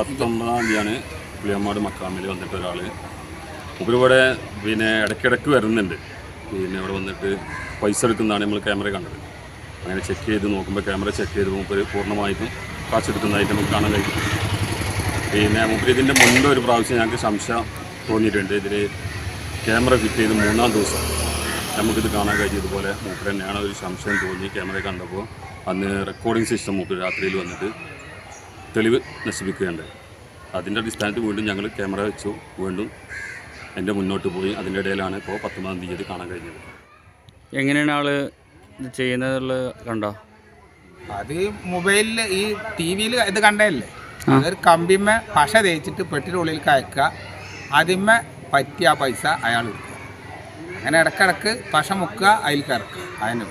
ഇരുപത്തൊമ്പതാം തീയതിയാണ് പുളിയമ്മാട് മക്കാമിൽ വന്നിട്ട് ഒരാൾ ഇവിടെ പിന്നെ ഇടയ്ക്കിടയ്ക്ക് വരുന്നുണ്ട്. പിന്നെ ഇവിടെ വന്നിട്ട് പൈസ എടുക്കുന്നതാണ് നമ്മൾ ക്യാമറ കണ്ടത്. അങ്ങനെ ചെക്ക് ചെയ്ത് നോക്കുമ്പോൾ ക്യാമറ ചെക്ക് ചെയ്ത് മൂപ്പര് പൂർണമായിട്ടും കാശെടുക്കുന്നതായിട്ട് നമുക്ക് കാണാൻ കഴിയും. പിന്നെ മുമ്പ് ഇതിന്റെ മുൻപ് ഒരു പ്രാവശ്യം ഞങ്ങൾക്ക് സംശയം തോന്നിയിട്ടുണ്ട്. ഇതിൽ ക്യാമറ ഫിറ്റ് ചെയ്ത് മൂന്നാം ദിവസം നമുക്കിത് കാണാൻ കഴിഞ്ഞതുപോലെ മൂപ്പർ തന്നെയാണ് ഒരു സംശയം തോന്നി ക്യാമറ കണ്ടപ്പോൾ അന്ന് റെക്കോർഡിംഗ് സിസ്റ്റം മൂപ്പര് രാത്രിയിൽ വന്നിട്ട് തെളിവ് നശിപ്പിക്കുകയുണ്ടായി. അതിന്റെ അടിസ്ഥാനത്തിൽ വീണ്ടും ഞങ്ങൾ ക്യാമറ വെച്ചു. വീണ്ടും എന്റെ മുന്നോട്ട് പോയി. അതിന്റെ ഇടയിലാണ് ഇപ്പോൾ പത്തൊമ്പതാം തീയതി കാണാൻ കഴിഞ്ഞത്. എങ്ങനെയാണ് ആൾ ഇത് ചെയ്യുന്നതുള്ളത് കണ്ടോ? അത് മൊബൈലിൽ ഈ ടി വിയിൽ ഇത് കണ്ടതല്ലേ? അതൊരു കമ്പിമ്മ പശ തേച്ചിട്ട് പെട്ടിയുടെ ഉള്ളിൽ കയക്കുക. അതിമ്മ പറ്റിയ പൈസ അയാൾ എടുക്കുക. അങ്ങനെ ഇടക്കിടക്ക് പശ മുക്കുക അതിൽ കറക്കുക. അതിന്